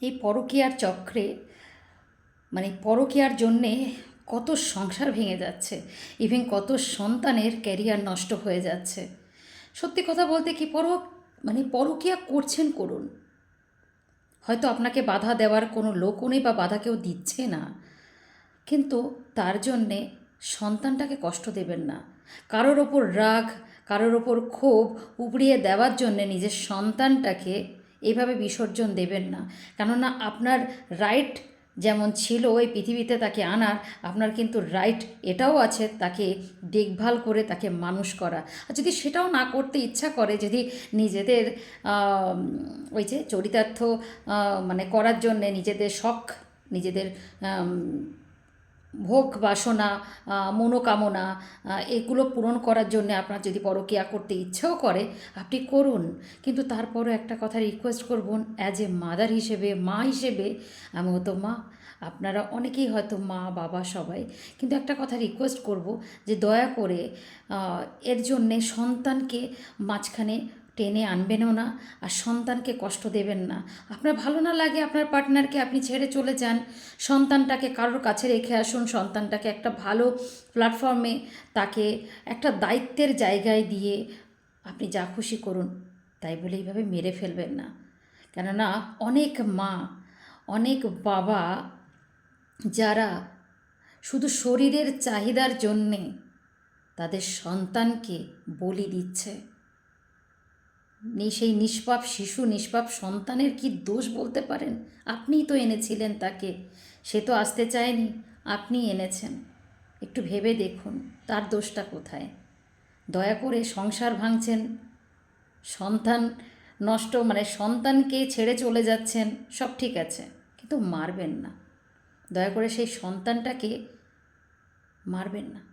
এই পরকীয়ার চক্রে মানে পরকীয়ার জন্যে কত সংসার ভেঙে যাচ্ছে ইভেন কত সন্তানের ক্যারিয়ার নষ্ট হয়ে যাচ্ছে। সত্যি কথা বলতে কি পর মানে পরকীয়া করছেন করুন। হয়তো আপনাকে বাধা দেওয়ার কোনো লোকও নেই বা বাধা কেউ দিচ্ছে না। কিন্তু তার জন্যে সন্তানটাকে কষ্ট দেবেন না। কারোর ওপর রাগ, কারোর ওপর ক্ষোভ উপড়িয়ে দেওয়ার জন্যে নিজের সন্তানটাকে এভাবে বিসর্জন দেবেন না। কেননা আপনার রাইট যেমন ছিল ওই পৃথিবীতে তাকে আনার, আপনার কিন্তু রাইট এটাও আছে তাকে দেখভাল করে তাকে মানুষ করা। আর যদি সেটাও না করতে ইচ্ছা করে, যদি নিজেদের ওই যে চরিতার্থ মানে করার জন্যে নিজেদের শখ, নিজেদের ভোগ বাসনা মনোকামনা এগুলো পূরণ করার জন্য আপনার যদি পরকীয়া করতে ইচ্ছেও করে, আপনি করুন। কিন্তু তারপরও একটা কথা রিকোয়েস্ট করবন অ্যাজ এ মাদার হিসেবে, মা হিসেবে, আমি হতো মা, আপনারা অনেকেই হয়তো মা, বাবা সবাই, কিন্তু একটা কথা রিকোয়েস্ট করব যে দয়া করে এর জন্যে সন্তানকে মাঝখানে টেনে আনবেনও না আর সন্তানকে কষ্ট দেবেন না। আপনার ভালো না লাগে আপনার পার্টনারকে আপনি ছেড়ে চলে যান। সন্তানটাকে কারোর কাছে রেখে আসুন। সন্তানটাকে একটা ভালো প্ল্যাটফর্মে তাকে একটা দায়িত্বের জায়গায় দিয়ে আপনি যা খুশি করুন, তাই বলে এইভাবে মেরে ফেলবেন না। কেননা অনেক মা, অনেক বাবা যারা শুধু শরীরের চাহিদার জন্যে তাদের সন্তানকে বলি দিচ্ছে। সেই নিষ্পাপ শিশু, নিষ্পাপ সন্তানের কি দোষ বলতে পারেন? আপনিই তো এনেছিলেন তাকে। সে তো আসতে চায়নি আপনি এনেছেন। একটু ভেবে দেখুন, তার দোষটা কোথায়? দয়া করে সংসার ভাঙছেন, সন্তান নষ্ট মানে সন্তানকে ছেড়ে চলে যাচ্ছেন, সব ঠিক আছে, কিন্তু মারবেন না। দয়া করে সেই সন্তানটাকে মারবেন না।